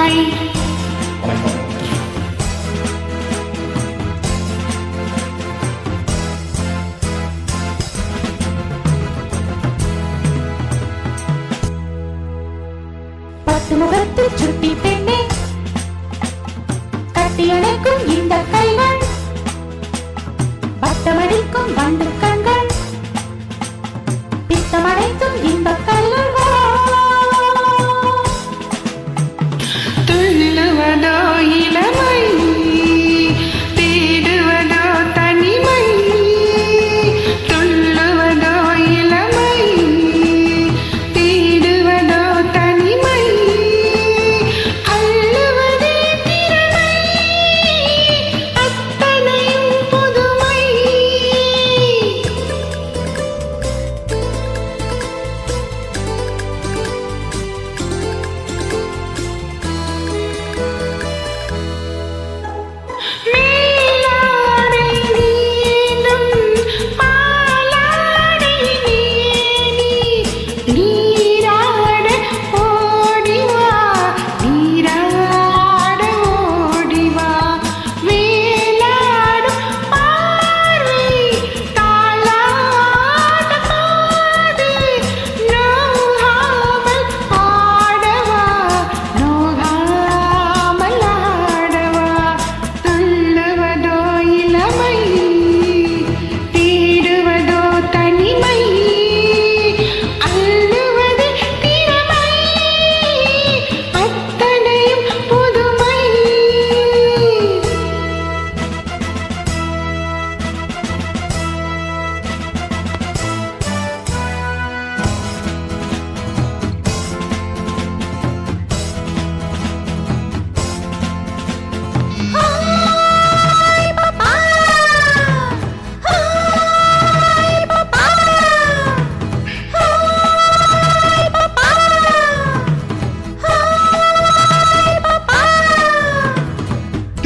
High பத்து முகத்து சுட்டி பெண்ணே. கட்டி அணைக்கும் இந்த கைகள். பட்டமடிக்கும் வண்டு கண்கள். பித்தமடைத்தும் இந்த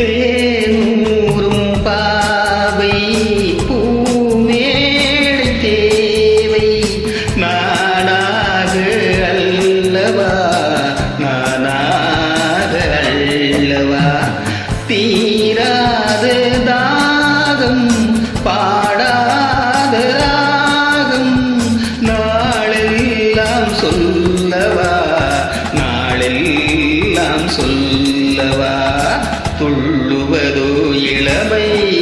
தேனூரும் பாவை பூமேடு தேவை. நானாக அல்லவா? நானாக அல்லவா? தீராத தாகம் பாடாத ராகம். நாளெல்லாம் சொல்லவா? நாளெல்லாம் சொல்லவா? துள்ளுவதோ இளமை.